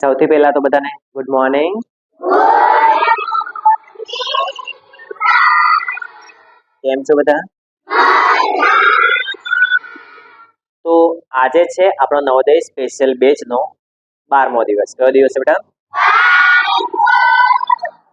સૌથી પહેલા તો બધાને ગુડ મોર્નિંગ કેમ છો બધા? તો આજે છે આપણો નવોદય સ્પેશિયલ બેચ નો બારમો દિવસ. કયો દિવસ છે બેટા?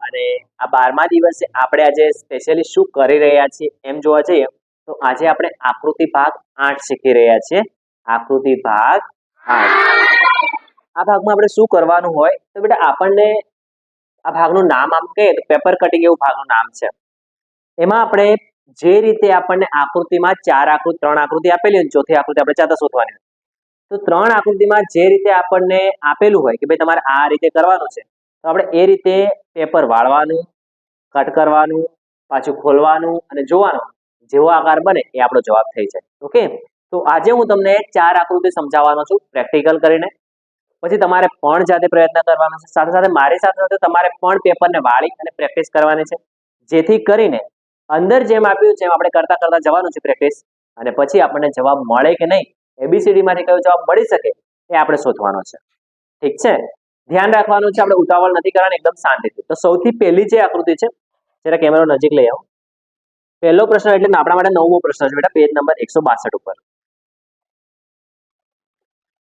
અને આ બારમા દિવસે આપણે આજે સ્પેશિયલી શું કરી રહ્યા છીએ એમ જોવા જઈએ, તો આજે આપણે આકૃતિ ભાગ આઠ શીખી રહ્યા છીએ. આકૃતિ ભાગ આઠ. આ ભાગમાં આપણે શું કરવાનું હોય? તો બેટા આપણને આ ભાગનું નામ આમ કહીએ તો પેપર કટિંગ એવું ભાગનું નામ છે. એમાં આપણે જે રીતે આપણને આકૃતિમાં ચાર આકૃતિ, ત્રણ આકૃતિ આપેલી હોય ચોથી આકૃતિ આપણે ચાતા શોધવાની તો ત્રણ આકૃતિમાં જે રીતે આપણને આપેલું હોય કે ભાઈ તમારે આ રીતે કરવાનું છે, તો આપણે એ રીતે પેપર વાળવાનું કટ કરવાનું, પાછું ખોલવાનું અને જોવાનું. જેવો આકાર બને એ આપણો જવાબ થઈ જાય. ઓકે તો આજે હું તમને ચાર આકૃતિ સમજાવવાનો છું પ્રેક્ટિકલ કરીને. પછી તમારે પણ જાતે પ્રયત્ન કરવાનો છે. સાથે સાથે મારી સાથે સાથે તમારે પણ પેપરને વાળી અને પ્રેક્ટિસ કરવાની છે. જેથી કરીને અંદર જેમ આપ્યું છે એમ આપણે કરતા કરતા જવાનું છે પ્રેક્ટિસ અને પછી આપણને જવાબ મળે કે નહીં એબીસીડી માંથી કયો જવાબ મળી શકે એ આપણે શોધવાનો છે. ઠીક છે? ધ્યાન રાખવાનું છે, આપણે ઉતાવળ નથી કરવાની, એકદમ શાંતિથી. તો સૌથી પહેલી જે આકૃતિ છે, જરા કેમેરો નજીક લઈ આવો. પહેલો પ્રશ્ન એટલે આપણા માટે નવમો પ્રશ્ન છે બેટા પેજ નંબર એકસો બાસઠ ઉપર.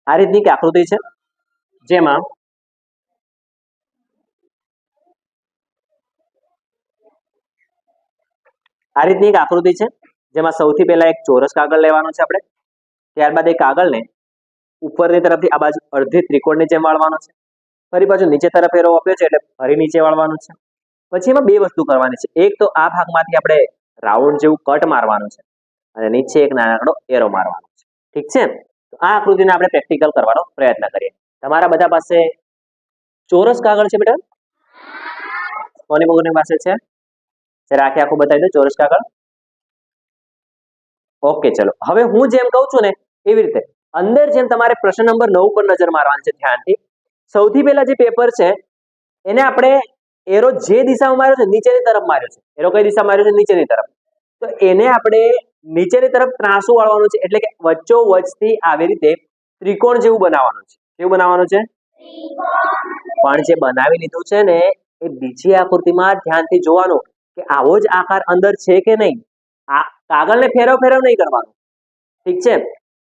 આ રીતની આકૃતિ છે. જેમાં આ રીતની એક આકૃતિ છે, જેમાં સૌથી પહેલા એક ચોરસ કાગળ લેવાનો છે આપણે. ત્યારબાદ એ કાગળને ઉપરની તરફથી આ બાજુ અડધી ત્રિકોણની જેમ વાળવાનો છે. ફરી પાછું નીચે તરફ એરો આપ્યો છે એટલે ફરી નીચે વાળવાનું છે. પછી એમાં બે વસ્તુ કરવાની છે. એક તો આ ભાગમાંથી આપણે રાઉન્ડ જેવું કટ મારવાનું છે અને નીચે એક નાનકડો એરો મારવાનો છે. ઠીક છે? તો આ આકૃતિને આપણે પ્રેક્ટિકલ કરવાનો પ્રયત્ન કરીએ. તમારા બધા પાસે ચોરસ કાગળ છે બેટા? કોની કોની પાસે છે. જરા આખે આખું બતાવી દો ચોરસ કાગળ. ઓકે, ચલો. હવે હું જેમ કહું છું ને, એવી રીતે. અંદર જેમ તમારે પ્રશ્ન નંબર નવ પર નજર મારવાની છે ધ્યાનથી. સૌથી પહેલા જે પેપર છે, એને આપણે એરો જે દિશામાં માર્યો છે, નીચેની તરફ માર્યો છે. એરો કઈ દિશા માર્યો છે? નીચેની તરફ. તો એને આપણે નીચેની તરફ ત્રાસુ વાળવાનું છે, એટલે કે વચ્ચો વચથી આવી રીતે ત્રિકોણ જેવું બનાવવાનું છે. કેવું બનાવવાનું છે? પણ જે બનાવી લીધું છે ને, એ બીજી આકૃતિમાં ધ્યાનથી જોવાનું કે આવો જ આકાર અંદર છે કે નહીં? આ કાગળને ફેરવ ફેરવ નહીં કરવાનું. ઠીક છે?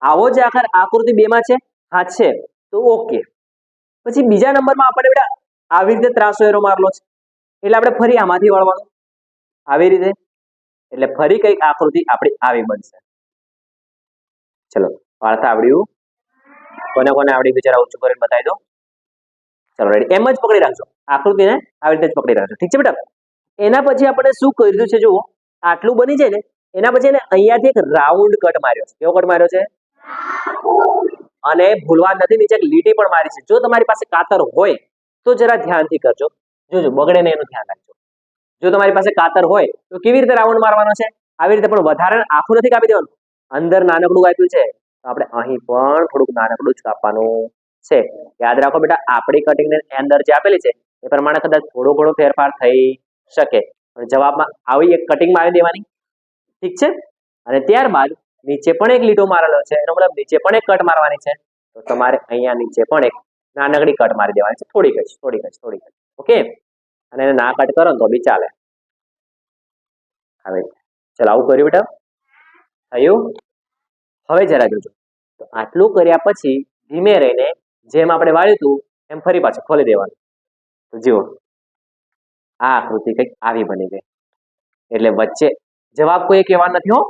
આવો જ આકાર આકૃતિ બે માં છે? હા, છે. તો ઓકે. પછી બીજા નંબરમાં આપણે બેટા આવી રીતે ત્રાસો એરો મારલો છે. એટલે આપણે ફરી આમાંથી વળવાનું. આવી રીતે. એટલે ફરી કંઈક આકૃતિ આપણી આવી બનશે. ચલો, વાર્તા આવડ્યું. કોને કોને આવડી બિચારા ઊંચું કરીને બતાવી દો ચલો રેડી એમ જ પકડી રાખજો. આકૃતિને આવી રીતે જ પકડી રાખજો. ઠીક છે બેટા? એના પછી આપણે શું કર્યું છે જુઓ, આટલું બની જાય ને, એના પછી એને અહીંયાથી એક રાઉન્ડ કટ માર્યો છે. કેવો કટ માર્યો છે? અને ભૂલવા નથી, નીચે એક લીટી પણ મારી છે. જો તમારી પાસે કાતર હોય, તો જરા ધ્યાનથી કરજો. જોજો, બગડે ને એનું ધ્યાન રાખજો. જો તમારી પાસે કાતર હોય, તો કેવી રીતે રાઉન્ડ મારવાનો છે? આવી રીતે પણ વધારે આખું નથી કાપી દેવાનું. અંદર નાનકડું આપ્યું છે. આપણે અહીં પણ થોડુંક નાનકડું જ કાપવાનું છે. યાદ રાખો બેટા, આપણી કટિંગને અંદર જે આપેલી છે, એ પ્રમાણે કદાચ થોડો ઘણો ફેરફાર થઈ શકે. પણ જવાબમાં આવી એક કટિંગ મારી દેવાની. ઠીક છે? અને ત્યારબાદ નીચે પણ એક લીટો મારેલો છે. એનો મતલબ નીચે પણ એક કટ મારવાની છે. તો તમારે અહીંયા નીચે પણ એક નાનકડી કટ મારી દેવાની છે. થોડીક જ થોડીક જ થોડીક જ. ઓકે? અને એને ના કટ કરો તો બી ચાલે. હવે ચાલો, આવું કર્યું બેટા? થયું? હવે જરા જોજો. તો આટલું કર્યા પછી ધીમે રહીને જેમ આપણે વાળ્યું હતું, એમ ફરી પાછું ખોલી દેવાનું. તો જુઓ, આ આકૃતિ કંઈક આવી બની ગઈ. એટલે વચ્ચે જવાબ કોઈ કહેવાનો નથી હો.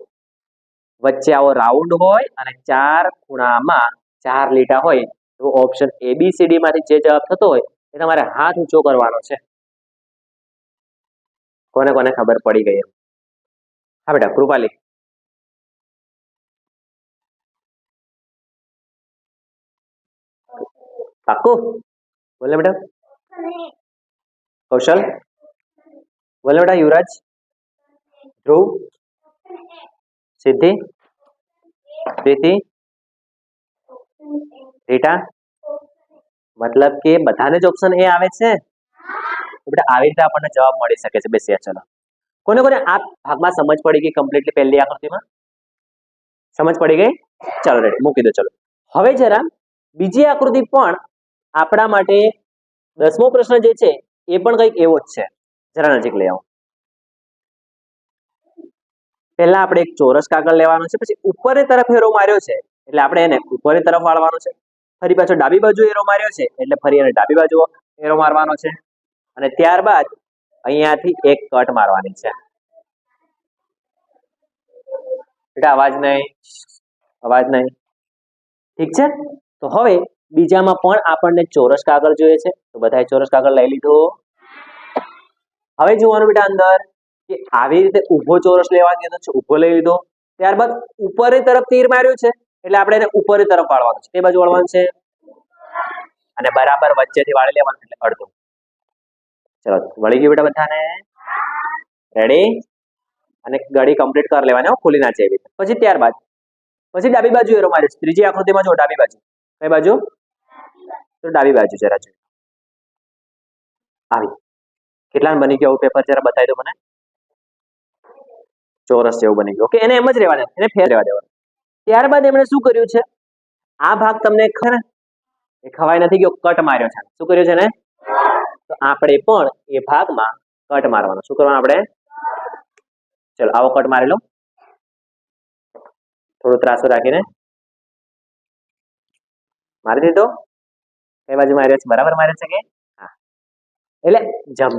વચ્ચે આવો રાઉન્ડ હોય અને ચાર ખૂણામાં ચાર લીટા હોય, તો ઓપ્શન એબીસીડી માંથી જે જવાબ થતો હોય, એ તમારે હાથ ઊંચો કરવાનો છે. કોને કોને ખબર પડી ગઈ એમ. હા બેટા, કૃપાલી. પાક્કું બોલે બેટા કૌશલ બોલે બેટા યુવરાજ ધ્રુવ સિદ્ધિ પ્રીતિ રીટા મતલબ કે બધાને જ ઓપ્શન એ આવે છે બેટા આવી રીતે આપણને જવાબ મળી શકે છે બેસીએ ચલો કોને કોને આ ભાગમાં સમજ પડી ગઈ કમ્પ્લીટલી પહેલી આકૃતિમાં સમજ પડી ગઈ ચાલો રેડી મૂકી દો ચલો હવે જરા બીજી આકૃતિ પણ આપણા માટે દસમો પ્રશ્ન જે છે, એ પણ કંઈક એવો જ છે. જરા નજીક લઈ આવો. પહેલા આપણે એક ચોરસ કાગળ લેવાનો છે, પછી ઉપરની તરફ એરો માર્યો છે, એટલે આપણે એને ઉપરની તરફ વાળવાનો છે. ફરી પાછો ડાબી બાજુ એરો માર્યો છે, એટલે ફરી એને ડાબી બાજુ એરો મારવાનો છે. અને ત્યારબાદ અહીંયાથી એક કટ મારવાની છે. બેટા, અવાજ નહીં. અવાજ નહીં. ઠીક છે? તો હવે બીજામાં પણ આપણને ચોરસ કાગળ જોઈએ છે. તો બધાએ ચોરસ કાગળ લઈ લીધો. હવે જોવાનું બેટા અંદર કે આવી રીતે ઊભો ચોરસ લેવા કીધો છે, ઊભો લઈ લીધો. ત્યારબાદ ઉપર તરફ તીર માર્યું છે, એટલે આપણે એને ઉપર તરફ વાળવાનું છે. તે બાજુ વાળવાનું છે. અને બરાબર વચ્ચેથી વાળી લેવાનું એટલે અડધો. ચલો, વળી ગયું બેટા બધાને. રેડી અને ગળી કમ્પ્લીટ કરી લેવાની ખુલી ના એવી પછી ત્યારબાદ, પછી ડાબી બાજુ એરો માર્યો ત્રીજી આકૃતિમાં જો ડાબી બાજુ. કઈ બાજુ? તો ડાબી બાજુ જરા જો આવી. કેટલા બની ગયો પેપર જરા બતાવી દો મને. ચોરસ જેવું બની ગયું. ઓકે એને એમ જ રહેવાના. એને ફેર રહેવા દેવાનું. ત્યારબાદ એમણે શું કર્યું છે? આ ભાગ તમને ખરે? એ ખવાય નથી ગયો, કટ માર્યો છે. શું કર્યું છે ને તો આપણે પણ એ ભાગમાં કટ મારવાનો. શું કરવાનું આપણે? ચલો, આવો કટ મારી લો. થોડું ત્રાસો રાખીને. મારી દીધો? કઈ બાજુ માર્યો છે. બરાબર માર્યો છે કે? હા. એટલે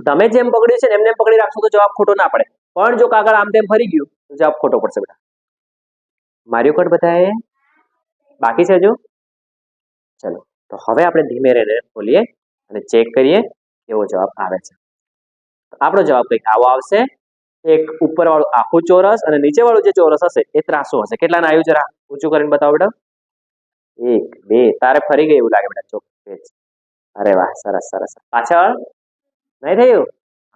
તમે જેમ પકડ્યું છે ને એમને એમ પકડી રાખશો તો જવાબ ખોટો ના પડે. પણ જો કાગળ આમ તેમ ફરી ગયું, તો જવાબ ખોટો પડશે બેટા. માર્યો કટ બધાએ? બાકી છે હજુ? ચલો. તો હવે આપણે ધીમે રહીને ખોલીએ અને ચેક કરીએ કેવો જવાબ આવે છે. આપણો જવાબ કંઈક આવો આવશે. એક ઉપર વાળું આખું ચોરસ અને નીચે વાળું જે ચોરસ હશે, એ ત્રાસું હશે. કેટલાના આવ્યું જરા? ઊંચું કરીને બતાવો બેટા. એક, બે. તારે ફરી ગઈ એવું લાગે બેટા. ચોક અરે વાહ, સરસ સરસ. પાછળ? નહીં થયું?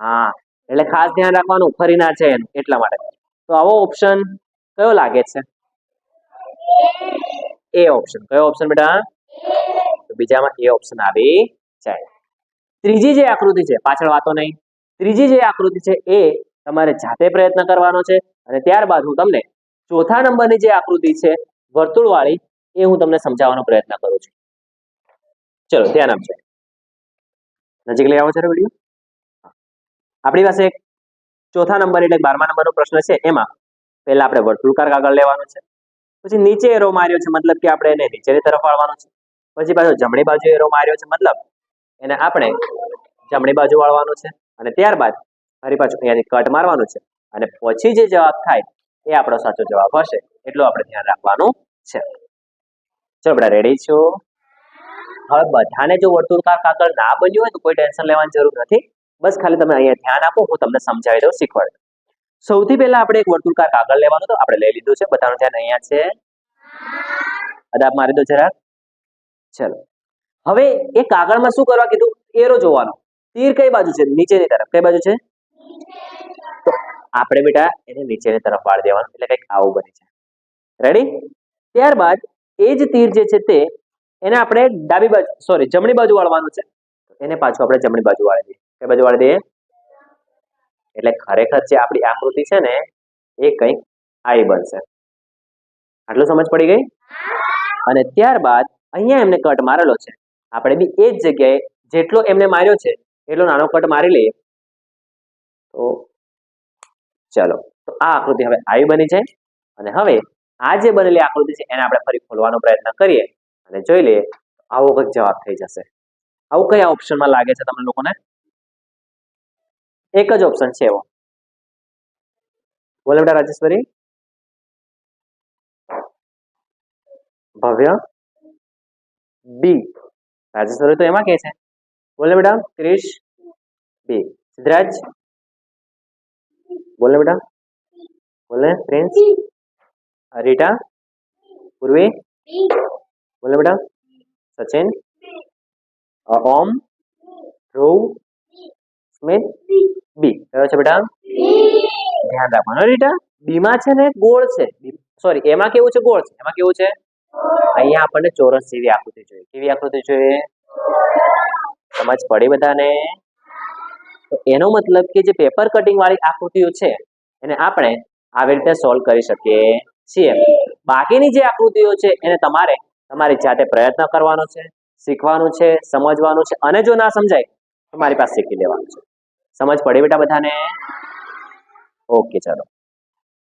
હા, એટલે ખાસ ધ્યાન રાખવાનું, ફરી ના છે એટલા માટે. તો આવો ઓપ્શન કયો લાગે છે? એ ઓપ્શન કયો ઓપ્શન બેટા? બીજામાં એ ઓપ્શન આવી જાય. ત્રીજી જે આકૃતિ છે, પાછળ વાતો નહીં. ત્રીજી જે આકૃતિ છે, એ તમારે જાતે પ્રયત્ન કરવાનો છે. અને ત્યારબાદ હું તમને ચોથા નંબરની જે આકૃતિ છે, વર્તુળવાળી, એ હું તમને સમજાવવાનો પ્રયત્ન કરું છું. ચલો, ધ્યાન આપજો. નજીક લઈ આવો છો વીડિયો આપણી પાસે ચોથા નંબર એટલે બારમા નંબરનો પ્રશ્ન છે. એમાં પહેલા આપણે વર્તુળકાર કાગળ લેવાનો છે. પછી નીચે એરો માર્યો છે, મતલબ કે આપણે એને નીચેની તરફ વાળવાનો છે. પછી પાછો જમણી બાજુ એરો માર્યો છે, મતલબ એને આપણે જમણી બાજુ વાળવાનો છે. અને ત્યારબાદ ફરી પાછું અહીંયાથી કટ મારવાનું છે. અને પછી જે જવાબ થાય એ આપણો સાચો જવાબ હશે. એટલું આપણે ધ્યાન રાખવાનું છે. ચલો, બધા રેડી છો? હવે બધાને જો વર્તુળકાર કાગળ ના બન્યું હોય તો કોઈ ટેન્શન લેવાની જરૂર નથી. બસ ખાલી તમે અહીંયા ધ્યાન આપો, હું તમને સમજાવી દઉં, શીખવાડું સૌથી પહેલા આપણે એક વર્તુળકાર કાગળ લેવાનું તો આપણે લઈ લીધું છે. બધાનું ધ્યાન અહીંયા છે. અદાબ મારી દો જરા. ચલો. હવે એ કાગળમાં શું કરવા કીધું? એરો જોવાનો. તીર કઈ બાજુ છે? નીચેની તરફ. કઈ બાજુ છે? તો આપણે બેટા એને નીચેની તરફ વાળી દેવાનું. એટલે કંઈક આવું બને છે. રેડી ત્યારબાદ એ જ તીર જે છે તે એને આપણે ડાબી બાજુ સોરી જમણી બાજુ વાળવાનું છે. એને પાછું આપણે જમણી બાજુ વાળી દઈએ. બાજુ વાળી દઈએ? એટલે ખરેખર જે આપણી આકૃતિ છે ને, એ કંઈક આવી બનશે. આટલું સમજ પડી ગઈ? અને ત્યારબાદ અહીંયા એમને કટ મારેલો છે. આપણે બી એ જ જગ્યાએ જેટલો એમને માર્યો છે, એટલો નાનો કટ મારી લઈએ. તો ચલો, તો આ આકૃતિ હવે આવી બની છે. અને હવે આ જે બનેલી આકૃતિ છે, એને આપણે ફરી ખોલવાનો પ્રયત્ન કરીએ. અને જોઈ લઈએ, આવો કંઈક જવાબ થઈ જશે. આવું કયા ઓપ્શનમાં લાગે છે તમને લોકોને? એક જ ઓપ્શન છે એવો. બોલે બેટા રાજેશ્વરી. ભવ્ય. બી રાજેશ્વરી તો એમાં કે છે. બોલે બેટા, ક્રિશ. બી સિદ્ધરાજ. બોલે બેટા. બોલે, પ્રિન્સ. રીટા. પૂર્વી. બોલે બેટા. સચિન. ઓમ. ધ્રુવ. સ્મિત. બી. કયો છે બેટા. ધ્યાન રાખવાનું બેટા રીટા. બી માં છે ને ગોળ છે. સોરી એમાં કેવું છે? ગોળ છે. એમાં કેવું છે? અહીંયા આપણને ચોરસ જેવી આકૃતિ જોઈએ. કેવી આકૃતિ જોઈએ? સમજ પડી બધાને? તો એનો મતલબ કે જે પેપર કટિંગ વાળી આકૃતિઓ છે, એને આપણે આવી રીતે સોલ્વ કરી શકીએ છીએ. બાકીની જે આકૃતિઓ છે, એને તમારે તમારી જાતે પ્રયત્ન કરવાનો છે, શીખવાનું છે, સમજવાનું છે અને જો ના સમજાય, તો મારી પાસે શીખી લેવાનું છે. સમજ પડે બેટા બધાને? ઓકે, ચલો.